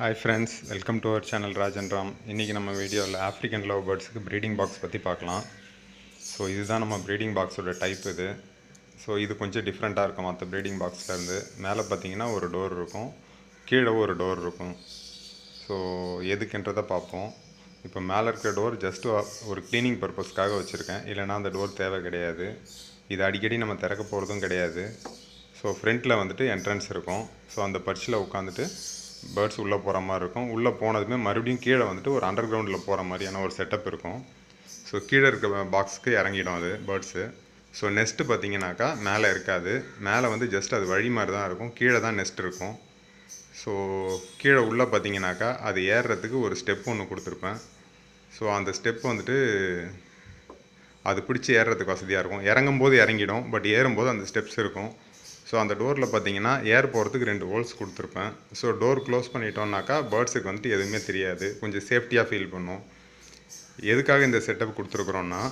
Hi friends welcome to our channel Rajan Ram இன்றைக்கி நம்ம வீடியோவில் ஆஃப்ரிக்கன் லவ் பேர்ட்ஸுக்கு ப்ரீடிங் பாக்ஸ் பற்றி பார்க்கலாம். ஸோ இதுதான் நம்ம ப்ரீடிங் பாக்ஸோட டைப் இது. ஸோ இது கொஞ்சம் டிஃப்ரெண்ட்டாக இருக்கும் மற்ற ப்ரீடிங் பாக்ஸ்லேருந்து மேலே பார்த்தீங்கன்னா ஒரு டோர் இருக்கும். கீழே ஒரு டோர் இருக்கும். ஸோ எதுக்குன்றதை பார்ப்போம். இப்போ மேலே இருக்கிற டோர் ஜஸ்ட் ஒரு க்ளீனிங் பர்பஸ்க்காக வச்சுருக்கேன். இல்லைனா அந்த டோர் தேவை கிடையாது. இது அடிக்கடி நம்ம திறக்க போகிறதும் கிடையாது. ஸோ ஃப்ரண்ட்டில் வந்துட்டு என்ட்ரன்ஸ் இருக்கும். ஸோ அந்த பர்ச்சில் உட்காந்துட்டு பேர்ட்ஸ் உள்ளே போகிற மாதிரி இருக்கும். உள்ளே போனதுமே மறுபடியும் கீழே வந்துட்டு ஒரு அண்டர் கிரவுண்டில் போகிற மாதிரியான ஒரு செட்டப் இருக்கும். ஸோ கீழே இருக்க பாக்ஸுக்கு இறங்கிடும் அது பேர்ட்ஸு ஸோ நெஸ்ட்டு பார்த்தீங்கன்னாக்கா மேலே இருக்காது. மேலே வந்து ஜஸ்ட் அது வழி மாதிரி தான் இருக்கும். கீழே தான் நெஸ்ட் இருக்கும். ஸோ கீழே உள்ளே பார்த்தீங்கன்னாக்கா அது ஏறுறதுக்கு ஒரு ஸ்டெப் ஒன்று கொடுத்துருப்பேன். ஸோ அந்த ஸ்டெப் வந்துட்டு அது பிடிச்சி ஏறுறதுக்கு வசதியாக இருக்கும். இறங்கும்போது இறங்கிடும் பட் ஏறும்போது அந்த ஸ்டெப்ஸ் இருக்கும். ஸோ அந்த டோரில் பார்த்தீங்கன்னா ஏர் போகிறதுக்கு ரெண்டு ஹோல்ஸ் கொடுத்துருப்பேன். ஸோ டோர் க்ளோஸ் பண்ணிட்டோம்னாக்கா பேர்ட்ஸுக்கு வந்துட்டு எதுவுமே தெரியாது. கொஞ்சம் சேஃப்டியாக ஃபீல் பண்ணும். எதுக்காக இந்த செட்டப் கொடுத்துருக்குறோன்னா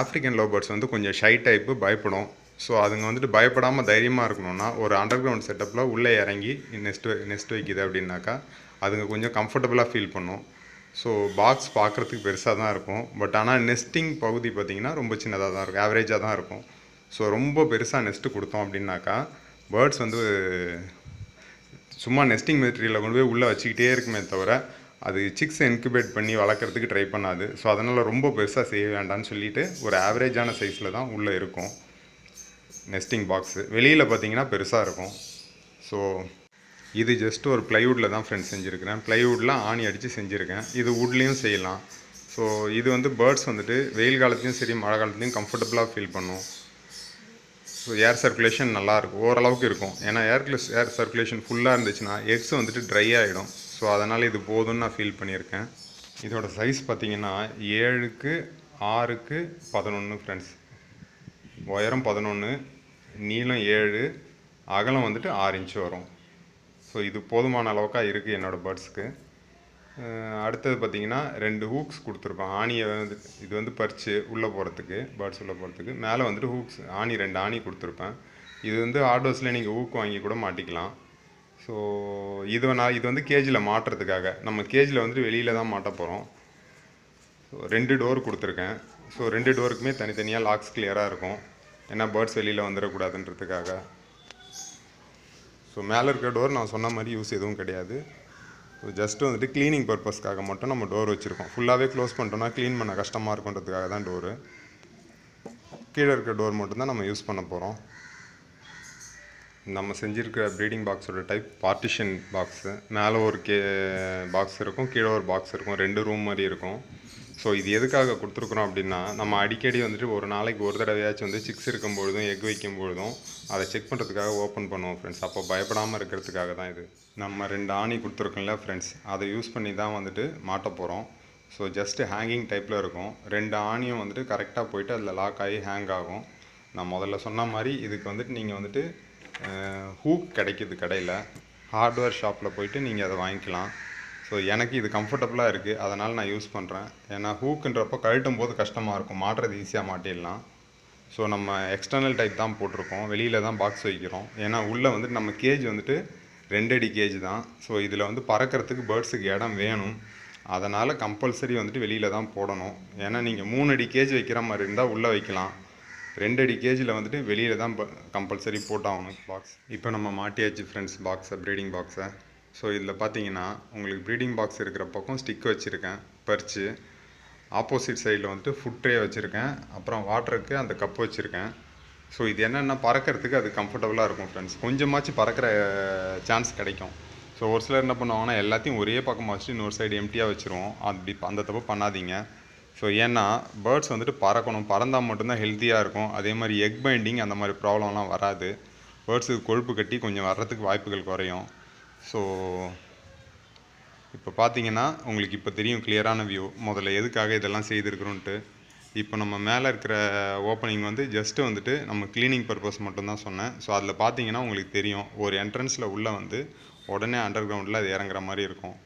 ஆஃப்ரிக்கன் லவ் பேர்ட்ஸ் வந்து கொஞ்சம் ஷை டைப்பு பயப்படும். ஸோ அதுங்க வந்துட்டு பயப்படாமல் தைரியமாக இருக்கணும்னா ஒரு அண்டர் கிரவுண்ட் செட்டப்பில் உள்ளே இறங்கி நெஸ்ட் நெஸ்ட் வைக்குது அப்படின்னாக்கா அதுங்க கொஞ்சம் கம்ஃபர்டபுளாக ஃபீல் பண்ணும். ஸோ பாக்ஸ் பார்க்குறதுக்கு பெருசாக தான் இருக்கும். பட் ஆனால் நெஸ்டிங் பகுதி பார்த்திங்கன்னா ரொம்ப சின்னதாக தான் இருக்கும். ஆவரேஜாக தான் இருக்கும். ஸோ ரொம்ப பெருசாக நெஸ்ட்டு கொடுத்தோம் அப்படின்னாக்கா பேர்ட்ஸ் வந்து சும்மா நெஸ்டிங் மெட்டீரியலை கொண்டு போய் உள்ளே வச்சுக்கிட்டே இருக்குமே தவிர அது சிக்ஸ் இன்குபேட் பண்ணி வளர்க்குறதுக்கு ட்ரை பண்ணாது. ஸோ அதனால் ரொம்ப பெருசாக செய்ய வேண்டாம்னு சொல்லிட்டு ஒரு ஆவரேஜான சைஸில் தான் உள்ளே இருக்கும் நெஸ்டிங் பாக்ஸு வெளியில் பார்த்தீங்கன்னா பெருசாக இருக்கும். ஸோ இது ஜஸ்ட் ஒரு ப்ளைவுட்டில் தான் ஃப்ரெண்ட்ஸ் செஞ்சுருக்கிறேன். ப்ளைவுட்டில் ஆணி அடித்து செஞ்சுருக்கேன். இது வுட்லேயும் செய்யலாம். ஸோ இது வந்து பேர்ட்ஸ் வந்துட்டு வெயில் காலத்துலையும் சரி மழை காலத்துலையும் கம்ஃபர்டபுளாக ஃபீல் பண்ணும். ஏர் சர்க்குலேஷன் நல்லாயிருக்கும் ஓரளவுக்கு இருக்கும். ஏன்னா ஏர் ஏர் சர்க்குலேஷன் ஃபுல்லாக இருந்துச்சுன்னா எக்ஸ் வந்துட்டு ட்ரை ஆகிடும் ஸோ அதனால் இது போதும்னு நான் ஃபீல் பண்ணியிருக்கேன். இதோட சைஸ் பார்த்தீங்கன்னா ஏழுக்கு ஆறுக்கு பதினொன்று ஃப்ரெண்ட்ஸ் உயரம் பதினொன்று நீளம் ஏழு அகலம் வந்துட்டு ஆறு இன்ச்சு வரும். ஸோ இது போதுமான அளவுக்காக இருக்குது என்னோடய பேர்ட்ஸ்க்கு அடுத்தது பார்த்தீங்கன்னா ரெண்டு ஹூக்ஸ் கொடுத்துருப்பேன் ஆணியை வந்து இது வந்து பறித்து உள்ளே போகிறதுக்கு பேர்ட்ஸ் உள்ளே போகிறதுக்கு. மேலே வந்துட்டு ஹூக்ஸ் ஆணி ரெண்டு ஆணி கொடுத்துருப்பேன். இது வந்து ஆர்டர்ஸில் நீங்கள் ஹூக் வாங்கி கூட மாட்டிக்கலாம். ஸோ இது நான் இது வந்து கேஜில் மாட்டுறதுக்காக. நம்ம கேஜில் வந்துட்டு வெளியில் தான் மாட்ட போகிறோம். ஸோ ரெண்டு டோர் கொடுத்துருக்கேன். ஸோ ரெண்டு டோருக்குமே தனித்தனியாக லாக்ஸ் கிளியராக இருக்கும். ஏன்னா பேர்ட்ஸ் வெளியில் வந்துடக்கூடாதுன்றதுக்காக. ஸோ மேலே இருக்கிற டோர் நான் சொன்ன மாதிரி யூஸ் எதுவும் கிடையாது. ஜஸ்ட்டு வந்துட்டு க்ளீனிங் பர்பஸ்க்காக மட்டும் நம்ம டோர் வச்சுருக்கோம். ஃபுல்லாகவே க்ளோஸ் பண்ணிட்டோம்னா க்ளீன் பண்ண கஷ்டமாக இருக்குன்றதுக்காக தான் டோரு கீழே இருக்க டோர் மட்டும்தான் நம்ம யூஸ் பண்ண போகிறோம் நம்ம செஞ்சுருக்க ப்ரீடிங் பாக்ஸோட டைப் பார்ட்டிஷன் பாக்ஸு மேலே ஒரு கே பாக்ஸ் இருக்கும் கீழே ஒரு பாக்ஸ் இருக்கும். ரெண்டு ரூம் மாதிரி இருக்கும். ஸோ இது எதுக்காக கொடுத்துருக்குறோம் அப்படின்னா நம்ம அடிக்கடி வந்துட்டு ஒரு நாளைக்கு ஒரு தடவையாச்சும் வந்து சிக்ஸ் இருக்கும் பொழுதும் எக் வைக்கும் பொழுதும் அதை செக் பண்ணுறதுக்காக ஓப்பன் பண்ணுவோம் ஃப்ரெண்ட்ஸ் அப்போ பயப்படாமல் இருக்கிறதுக்காக தான் இது. நம்ம ரெண்டு ஆணி கொடுத்துருக்கோம்ல ஃப்ரெண்ட்ஸ் அதை யூஸ் பண்ணி தான் வந்துட்டு மாட்ட போகிறோம் ஸோ ஜஸ்ட்டு ஹேங்கிங் டைப்பில் இருக்கும். ரெண்டு ஆணியும் வந்துட்டு கரெக்டாக போயிட்டு அதில் லாக் ஆகி ஹேங் ஆகும். நான் முதல்ல சொன்ன மாதிரி இதுக்கு வந்துட்டு நீங்கள் வந்துட்டு ஹூக் கிடைக்கிது கடையில். ஹார்ட்வேர் ஷாப்பில் போயிட்டு நீங்கள் அதை வாங்கிக்கலாம். ஸோ எனக்கு இது கம்ஃபர்டபுளாக இருக்குது அதனால் நான் யூஸ் பண்ணுறேன் ஏன்னா ஹூக்குன்றப்போ கழட்டும் போது கஷ்டமாக இருக்கும். மாட்டுறது ஈஸியாக மாட்டிடலாம். ஸோ நம்ம எக்ஸ்டர்னல் டைப் தான் போட்டிருக்கோம். வெளியில் தான் பாக்ஸ் வைக்கிறோம். ஏன்னா உள்ளே வந்துட்டு நம்ம கேஜ் வந்துட்டு ரெண்டு அடி கேஜ் தான். ஸோ இதில் வந்து பறக்கிறதுக்கு பேர்ட்ஸுக்கு இடம் வேணும். அதனால் கம்பல்சரி வந்துட்டு வெளியில் தான் போடணும். ஏன்னா நீங்கள் மூணு அடி கேஜ் வைக்கிற மாதிரி இருந்தால் உள்ளே வைக்கலாம். ரெண்டு அடி கேஜில் வந்துட்டு வெளியில் தான் கம்பல்சரி போட்டாகணும் பாக்ஸ் இப்போ நம்ம மாட்டியாச்சு ஃப்ரெண்ட்ஸ் பாக்ஸை ப்ரீடிங் பாக்ஸை ஸோ இதில் பார்த்தீங்கன்னா உங்களுக்கு ப்ரீடிங் பாக்ஸ் இருக்கிற பக்கம் ஸ்டிக் வச்சுருக்கேன். பறித்து ஆப்போசிட் சைடில் வந்துட்டு ஃபுட் ட்ரே வச்சுருக்கேன். அப்புறம் வாட்டருக்கு அந்த கப் வச்சுருக்கேன். ஸோ இது என்னென்னா பறக்கிறதுக்கு அது கம்ஃபர்டபுளாக இருக்கும் ஃப்ரெண்ட்ஸ் கொஞ்சமாச்சும் பறக்கிற சான்ஸ் கிடைக்கும். ஸோ ஒரு சிலர் என்ன பண்ணுவாங்கன்னா எல்லாத்தையும் ஒரே பக்கமாக வச்சுட்டு இன்னொரு சைடு எம்டியாக வச்சுருவோம். அப்படி அந்த தப்பு பண்ணாதீங்க. ஸோ ஏன்னா பேர்ட்ஸ் வந்துட்டு பறக்கணும். பறந்தால் மட்டும்தான் ஹெல்த்தியாக இருக்கும். அதே மாதிரி எக் பைண்டிங் அந்த மாதிரி ப்ராப்ளம்லாம் வராது. பேர்ட்ஸுக்கு கொழுப்பு கட்டி கொஞ்சம் வர்றதுக்கு வாய்ப்புகள் குறையும். ஸோ இப்போ பார்த்தீங்கன்னா உங்களுக்கு இப்போ தெரியும் கிளியரான வியூ முதல்ல எதுக்காக இதெல்லாம் செய்திருக்கிறோன்ட்டு. இப்போ நம்ம மேலே இருக்கிற ஓப்பனிங் வந்து ஜஸ்ட்டு வந்துட்டு நம்ம க்ளீனிங் பர்பஸ் மட்டும்தான் சொன்னேன். ஸோ அதில் பார்த்தீங்கன்னா உங்களுக்கு தெரியும் ஒரு என்ட்ரன்ஸில் உள்ளே வந்து உடனே அண்டர் கிரவுண்டில் அது இறங்குற மாதிரி இருக்கும்.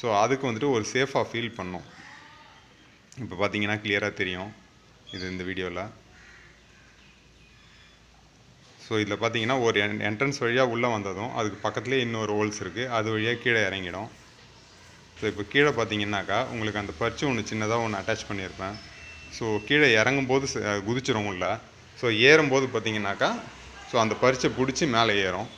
ஸோ அதுக்கு வந்துட்டு ஒரு சேஃபாக ஃபீல் பண்ணும். இப்போ பார்த்தீங்கன்னா கிளியராக தெரியும் இது இந்த வீடியோவில் ஸோ இதில் பார்த்தீங்கன்னா ஒரு என்ட்ரன்ஸ் வழியாக உள்ளே வந்ததும் அதுக்கு பக்கத்துலேயே இன்னொரு ஹோல்ஸ் இருக்குது அது வழியாக கீழே இறங்கிடும். ஸோ இப்போ கீழே பார்த்தீங்கன்னாக்கா உங்களுக்கு அந்த பர்ச்சு ஒன்று சின்னதாக ஒன்று அட்டாச் பண்ணியிருப்பேன். ஸோ கீழே இறங்கும்போது ச- குதிச்சிரும் உள்ள. ஸோ ஏறும்போது பார்த்தீங்கன்னாக்கா ஸோ அந்த பரிச்சை பிடிச்சி மேலே ஏறும்.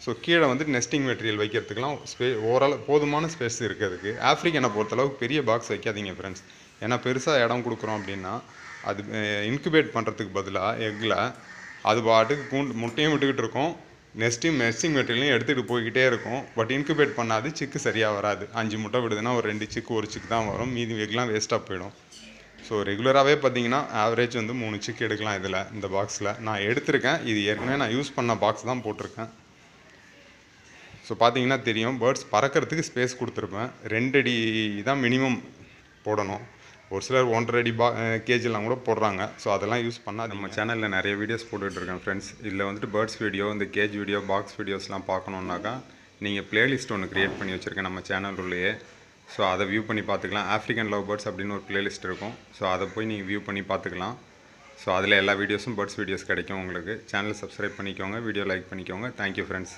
ஸோ கீழே வந்து நெஸ்டிங் மெட்டீரியல் வைக்கிறதுக்கெலாம் ஸ்பே ஓரளவு போதுமான ஸ்பேஸ் இருக்குது அதுக்கு. ஆஃப்ரிக்கனை பொறுத்தளவுக்கு பெரிய பாக்ஸ் வைக்காதீங்க ஃப்ரெண்ட்ஸ் ஏன்னா பெருசாக இடம் கொடுக்குறோம் அப்படின்னா அது இன்குபேட் பண்ணுறதுக்கு பதிலாக எக்கில் அது பாட்டுக்கு கூண்டு முட்டையும் விட்டுக்கிட்டு இருக்கும். நெக்ஸ்ட்டு மெஸ்ஸிங் மெட்டீரியலையும் எடுத்துகிட்டு போய்கிட்டே இருக்கும். பட் இன்குபேட் பண்ணாது சிக்கு சரியாக வராது. அஞ்சு முட்டை விடுதுன்னா ஒரு ரெண்டு சிக்கு ஒரு சிக்கு தான் வரும். மீதி எக்லாம் வேஸ்ட்டாக போயிடும். ஸோ ரெகுலராகவே பார்த்தீங்கன்னா ஆவரேஜ் வந்து மூணு சிக்கு எடுக்கலாம் இதில் இந்த பாக்ஸில் நான் எடுத்திருக்கேன். இது ஏற்கனவே நான் யூஸ் பண்ண பாக்ஸ் தான் போட்டிருக்கேன். ஸோ பார்த்தீங்கன்னா தெரியும். பேர்ட்ஸ் பறக்கிறதுக்கு ஸ்பேஸ் கொடுத்துருப்பேன். ரெண்டு அடி தான் மினிமம் போடணும். ஒரு சிலர் ஒன்றரை அடி பா கேஜிலாம் கூட போடுறாங்க. ஸோ அதெல்லாம் யூஸ் பண்ணால் நம்ம சேனலில் நிறைய வீடியோஸ் போட்டுட்ருக்கேன் ஃப்ரெண்ட்ஸ் இதில் வந்துட்டு பேர்ட்ஸ் வீடியோ இந்த கேஜ் வீடியோ பாக்ஸ் வீடியோஸ்லாம் பார்க்கணுன்னாக்கா நீங்கள் பிளேலிஸ்ட் ஒன்று க்ரியேட் பண்ணி வச்சுருக்கேன் நம்ம சேனல் உள்ளேயே. ஸோ அதை வியூ பண்ணி பார்த்துக்கலாம். ஆஃப்ரிக்கன் லவ் பேர்ட்ஸ் அப்படின்னு ஒரு பிளேலிஸ்ட் இருக்கும். ஸோ அதை போய் நீங்கள் வியூ பண்ணி பார்த்துக்கலாம். ஸோ அதில் எல்லா வீடியோஸும் பேர்ட்ஸ் வீடியோஸ் கிடைக்கும் உங்களுக்கு. சேனல் சப்ஸ்கிரைப் பண்ணிக்கோங்க. வீடியோ லைக் பண்ணிக்கோங்க. Thank you friends